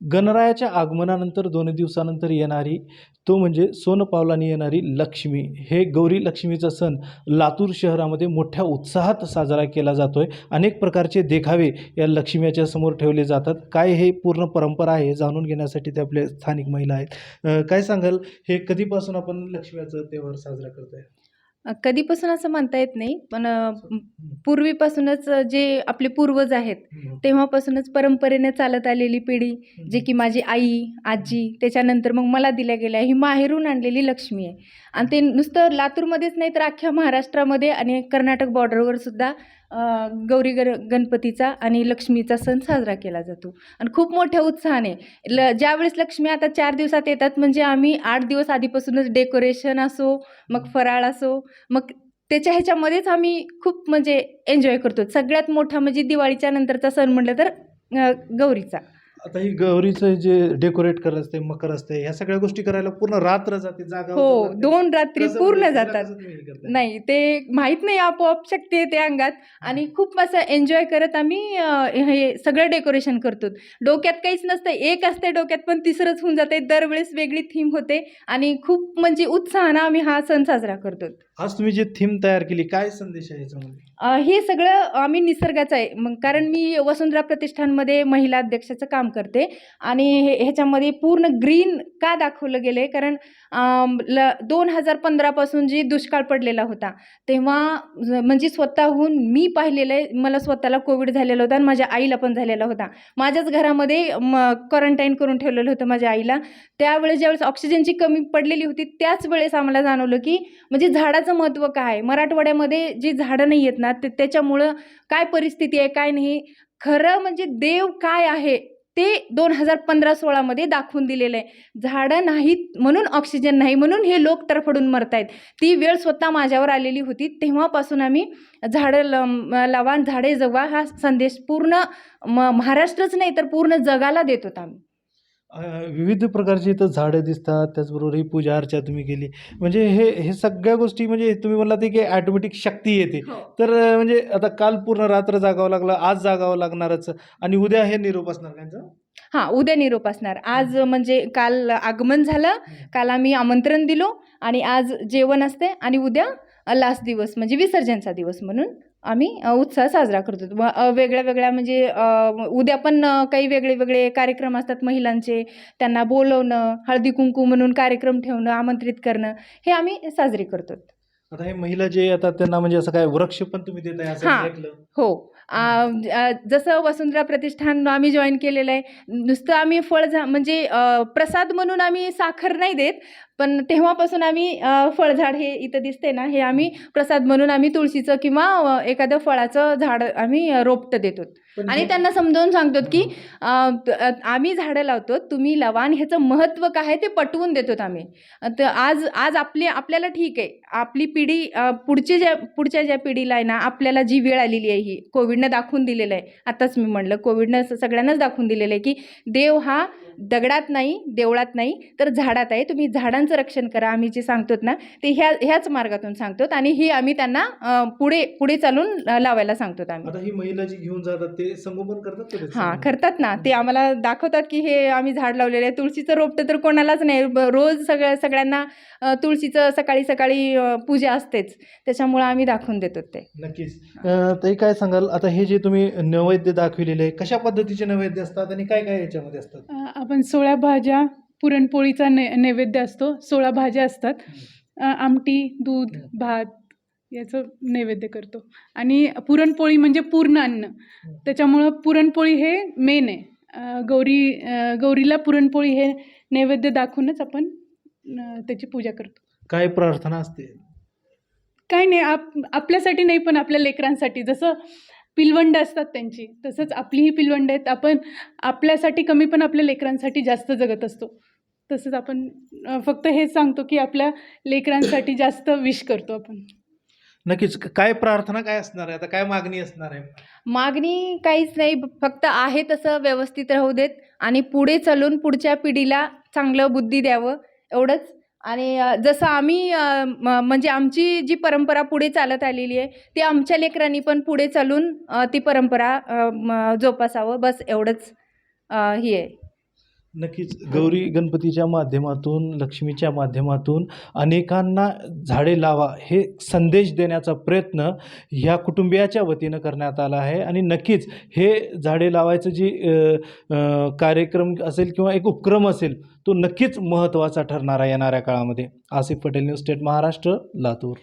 गणरायाच्या आगमनानंतर दोन दिवसानंतर येणारी तो म्हणजे सोनपावलाने येणारी लक्ष्मी. हे गौरी लक्ष्मीचा सण लातूर शहरामध्ये मोठ्या उत्साहात साजरा केला जातो आहे अनेक प्रकारचे देखावे या लक्ष्मीच्या समोर ठेवले जातात. काय हे पूर्ण परंपरा आहे जाणून घेण्यासाठी ते आपले स्थानिक महिला आहेत. काय सांगाल? हे कधीपासून आपण लक्ष्मीचा तेव्हार साजरा करतोय? आहे कधीपासून असं म्हणता येत नाही पण पूर्वीपासूनच जे आपले पूर्वज आहेत तेव्हापासूनच परंपरेने चालत आलेली पिढी जे की माझी आई आजी त्याच्यानंतर मग मला दिल्या गेल्या ही माहेरून आणलेली लक्ष्मी आहे. आणि ते नुसतं लातूरमध्येच नाही तर अख्ख्या महाराष्ट्रामध्ये आणि कर्नाटक बॉर्डरवर सुद्धा गौरी गर गणपतीचा आणि लक्ष्मीचा सण साजरा केला जातो. आणि खूप मोठ्या उत्साहाने ल ज्यावेळेस लक्ष्मी आता चार दिवसात येतात म्हणजे आम्ही आठ दिवस आधीपासूनच डेकोरेशन असो मग फराळ असो मग त्याच्या ह्याच्यामध्येच आम्ही खूप म्हणजे एन्जॉय करतो. सगळ्यात मोठा म्हणजे दिवाळीच्या नंतरचा सण म्हटलं तर गौरीचा. आता ही गौरीचं जे डेकोरेट करत असते मकर असते ह्या सगळ्या गोष्टी करायला पूर्ण रात्र जाते जागा हो. दोन रात्री कसं पूर्ण म्हणजे जातात. कसं तुम्ही हे करताय? नाही ते माहीत नाही आपोआप शक्ती येते अंगात. आणि खूप असं एन्जॉय करत आम्ही अ, हे सगळं डेकोरेशन करतो. डोक्यात काहीच नसतं एक असते डोक्यात पण तिसरंच होऊन जाते. दरवेळेस वेगळी थीम होते. आणि खूप म्हणजे उत्साहानं आम्ही हा सण साजरा करतो. आज तुम्ही जे थीम तयार केली काय संदेश आहे याच्यामध्ये? अ, हे सगळं आम्ही निसर्गाचं आहे. मग कारण मी वसुंधरा प्रतिष्ठानमध्ये महिला अध्यक्षाचं काम करते आणि हे ह्याच्यामध्ये पूर्ण ग्रीन का दाखवलं गेलं आहे कारण अम, ल दोन हजार पंधरापासून जी दुष्काळ पडलेला होता तेव्हा ज- म्हणजे स्वतःहून मी पाहिलेलं आहे मला स्वतःला कोविड झालेला होता आणि माझ्या आईला पण झालेला होता. माझ्याच घरामध्ये म क्वारंटाईन करून ठेवलेलं होतं माझ्या आईला. त्यावेळेस ज्यावेळेस ऑक्सिजनची कमी पडलेली होती त्याच वेळेस आम्हाला जाणवलं की म्हणजे झाडाचं महत्त्व काय? आहे मराठवाड्यामध्ये जी झाडं नाही आहेत ना ते त्याच्यामुळं काय परिस्थिती आहे काय नाही? खरं म्हणजे देव काय आहे ते दोन हजार पंधरा सोळामध्ये दाखवून दिलेलं आहे. झाडं नाहीत म्हणून ऑक्सिजन नाही म्हणून हे लोक तरफडून मरत आहेत ती वेळ स्वतः माझ्यावर आलेली होती. तेव्हापासून आम्ही झाडं ल लावा झाडे जगवा हा संदेश पूर्ण म महाराष्ट्रच नाही तर पूर्ण जगाला देत होता आम्ही. विविध प्रकारची इथं झाडं दिसतात त्याचबरोबर ही पूजा अर्चा तुम्ही केली. म्हणजे हे हे सगळ्या गोष्टी म्हणजे तुम्ही म्हणला ते की ॲटोमॅटिक शक्ती येते. तर अं, म्हणजे आता काल पूर्ण रात्र जागावं लागलं आज जागावं लागणारच आणि उद्या हे निरोप असणार त्यांचं हां उद्या निरोप असणार. आज म्हणजे काल आगमन झालं काल आम्ही आमंत्रण दिलो आणि आज जेवण असते आणि उद्या लास्ट दिवस म्हणजे विसर्जनचा दिवस म्हणून. आम्ही उत्साह साजरा करतो. व, वेगळ्या वेगळ्या म्हणजे उद्या पण काही वेगळे वेगळे कार्यक्रम असतात महिलांचे. त्यांना बोलवणं हळदी कुंकू म्हणून कार्यक्रम ठेवणं आमंत्रित करणं हे आम्ही साजरे करतो. आता हे महिला जे येतात त्यांना म्हणजे असं काय वृक्ष पण तुम्ही देताय असं हां. ऐकलं? हो. जसं वसुंधरा प्रतिष्ठान आम्ही जॉईन केलेलं आहे. नुसतं आम्ही फळ झा म्हणजे प्रसाद म्हणून आम्ही साखर नाही देत पण तेव्हापासून आम्ही फळझाड हे इथं दिसते ना हे आम्ही प्रसाद म्हणून आम्ही तुळशीचं किंवा एखादं फळाचं झाड आम्ही रोपटं देतो. आणि त्यांना समजावून सांगतो की आम्ही झाडं लावतो तुम्ही लावा आणि ह्याचं महत्त्व काय आहे ते पटवून देतो आम्ही. तर आज आज आपली आपल्याला ठीक आहे. आपली पिढी पुढची ज्या पुढच्या ज्या पिढीला आहे ना आपल्याला जी वेळ आलेली आहे ही कोविडनं दाखवून दिलेलं आहे. आताच मी म्हणलं कोविडनं सगळ्यांनाच दाखवून दिलेलं आहे की देव हा दगडात नाही देवळात नाही तर झाडात आहे. तुम्ही झाडांचं रक्षण करा आम्ही जे सांगतो ना ते ह्या ह्याच मार्गातून सांगतो आणि ही आम्ही त्यांना पुढे पुढे चालून लावायला सांगतो आम्ही. आता ही महिला जी घेऊन जातात ते संगोपन करतात? हां करतात ना. ते आम्हाला दाखवतात की हे आम्ही झाड लावलेलं आहे. तुळशीचं रोपटं तर कोणालाच नाही. रोज सगळ्या सगळ्यांना तुळशीचं सकाळी सकाळी पूजा असतेच. त्याच्यामुळं आम्ही दाखवून देतो ते. नक्कीच. ताई काय सांगाल? आता हे जे तुम्ही नैवेद्य दाखविलेले आहे कशा पद्धतीचे नैवेद्य असतात आणि काय काय याच्यामध्ये असतात? आपण सोळा भाज्या पुरणपोळीचा नै नैवेद्य असतो सोळा भाज्या असतात. आमटी दूध. भात याचं नैवेद्य करतो. आणि पुरणपोळी म्हणजे पूर्ण अन्न. त्याच्यामुळं पुरणपोळी हे मेन आहे. गौरी गौरीला पुरणपोळी हे नैवेद्य दाखवूनच आपण त्याची पूजा करतो. काय प्रार्थना असते? काय नाही आप आपल्यासाठी नाही पण आपल्या लेकरांसाठी. जसं पिलवंड असतात त्यांची. तसंच आपलीही पिलवंड आहेत. आपण आपल्यासाठी कमी पण आपल्या लेकरांसाठी जास्त जगत असतो. तसंच आपण फक्त हेच सांगतो की आपल्या लेकरांसाठी जास्त विश करतो आपण. नक्कीच. क- काय प्रार्थना काय असणार आहे? आता काय मागणी असणार आहे? मागणी काहीच नाही. फक्त आहे तसं व्यवस्थित राहू देत आणि पुढे चालून पुढच्या पिढीला चांगलं बुद्धी द्यावं. एवढंच. आणि जसं आम्ही म- म्हणजे आमची जी परंपरा पुढे चालत आलेली आहे ती आमच्या लेकरांनी पण पुढे चालून ती परंपरा जोपासावं. बस एवढंच ही हे आहे. नक्कीच. गौरी गणपतीच्या माध्यमातून लक्ष्मीच्या माध्यमातून अनेकांना झाडे लावा हे संदेश देण्याचा प्रयत्न ह्या कुटुंबियाच्या वतीनं करण्यात आला आहे. आणि नक्कीच हे झाडे लावायचं जी कार्यक्रम असेल किंवा एक उपक्रम असेल तो नक्कीच महत्त्वाचा ठरणार आहे येणाऱ्या काळामध्ये. Asif Patel news state Maharashtra Latur.